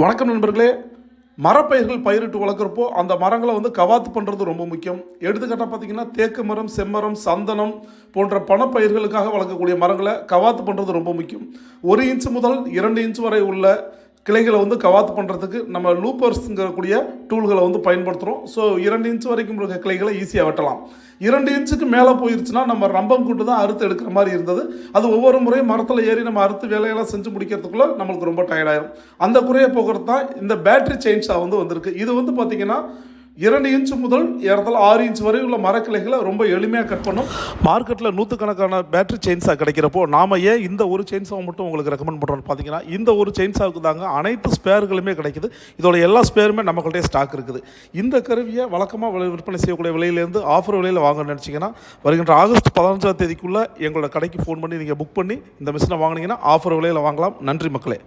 வணக்கம் நண்பர்களே. மரப்பயிர்கள் பயிரிட்டு வளர்க்குறப்போ அந்த மரங்களை வந்து கவாத்து பண்ணுறது ரொம்ப முக்கியம். எடுத்துக்காட்டாக பார்த்தீங்கன்னா தேக்கு மரம் செம்மரம் சந்தனம் போன்ற பணப்பயிர்களுக்காக வளர்க்கக்கூடிய மரங்களை கவாத்து பண்ணுறது ரொம்ப முக்கியம். ஒரு இன்ச்சு முதல் இரண்டு இன்ச்சு வரை உள்ள கிளைகளை வந்து கவாத்து பண்ணுறதுக்கு நம்ம லூப்பர்ஸுங்கக்கூடிய டூல்களை வந்து பயன்படுத்துகிறோம் ஸோ இரண்டு இன்ச் வரைக்கும் இருக்க கிளைகளை ஈஸியாக வெட்டலாம். இரண்டு இன்ச்சுக்கு மேலே போயிருச்சுன்னா நம்ம ரம்பம் கூட்டு தான் அறுத்து எடுக்கிற மாதிரி இருந்தது. அது ஒவ்வொரு முறையும் மரத்தில் ஏறி நம்ம அறுத்து வேலையெல்லாம் செஞ்சு முடிக்கிறதுக்குள்ளே நம்மளுக்கு ரொம்ப டயர்டாயிரும் அந்த குறையை போக்குறது தான் இந்த பேட்டரி செயின்ஸாக வந்து வந்திருக்கு. இது வந்து பார்த்திங்கன்னா இரண்டு இன்ச் முதல் ஏறத்தாழ ஆறு இன்ச் வரை உள்ள மரக்கிளைகளை ரொம்ப எளிமையாக கட் பண்ணும். மார்க்கெட்டில் நூற்றுக்கணக்கான பேட்டரி செயின்ஸாக கிடைக்கிறப்போ நாம் ஏன் இந்த ஒரு செயின்ஸாவை மட்டும் உங்களுக்கு ரெக்கமெண்ட் பண்ணுறோம்னு பார்த்தீங்கன்னா இந்த ஒரு செயின்ஸாவுக்கு தாங்க அனைத்து ஸ்பேர்களுமே கிடைக்குது. இதோட எல்லா ஸ்பேருமே நம்மகிட்டே ஸ்டாக் இருக்குது. இந்த கருவியை வழக்கமாக விலை- விற்பனை செய்யக்கூடிய விலையிலேருந்து ஆஃபர் விலையில் வாங்கணும்னு நினச்சிங்கன்னா வருகின்ற ஆகஸ்ட் பதினஞ்சாம் தேதிக்குள்ளே எங்களோட கடைக்கு ஃபோன் பண்ணி நீங்கள் புக் பண்ணி இந்த மிஷினை வாங்குனீங்கன்னா ஆஃபர் விலையில் வாங்கலாம். நன்றி மக்களே.